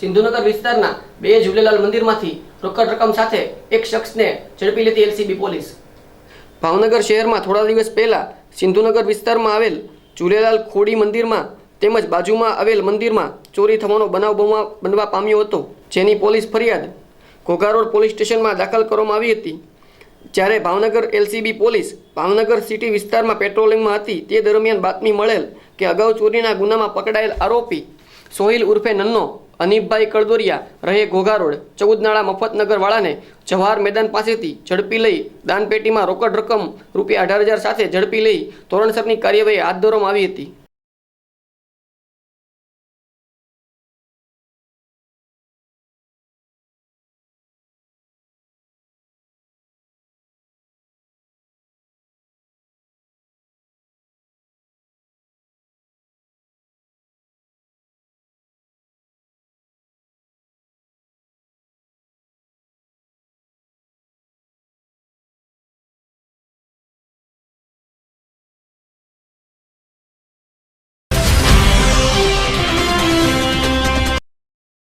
સિંધુનગર વિસ્તારના બે ઝૂલેલાલ મંદિરમાંથી રોકડ રકમ સાથે એક શખ્સને ઝડપી લેતી એલસીબી પોલીસ. ભાવનગર શહેરમાં થોડા દિવસ પહેલા સિંધુનગર વિસ્તારમાં આવેલ ઝૂલેલાલ ખોડી મંદિરમાં તેમજ બાજુમાં આવેલ મંદિરમાં ચોરી થવાનો બનાવ બનવા- પામ્યો હતો, જેની પોલીસ ફરિયાદ ઘોઘારોડ પોલીસ સ્ટેશનમાં દાખલ કરવામાં આવી હતી. જ્યારે Bhavnagar LCB police Bhavnagar city વિસ્તારમાં પેટ્રોલિંગમાં હતી, તે દરમિયાન બાતમી મળેલ કે અગાઉ ચોરીના ગુનામાં પકડાયેલ આરોપી સોહિલ ઉર્ફે નન્નો અનીફભાઈ કળદોરિયા રહે ઘોઘારોડ. ચૌદ નાળા મફતનગરવાળાને જવાહર મેદાન પાસેથી ઝડપી લઈ દાનપેટીમાં રોકડ રકમ રૂપિયા અઢાર હજાર સાથે ઝડપી લઈ ધોરણસરની કાર્યવાહી હાથ ધરવામાં આવી હતી.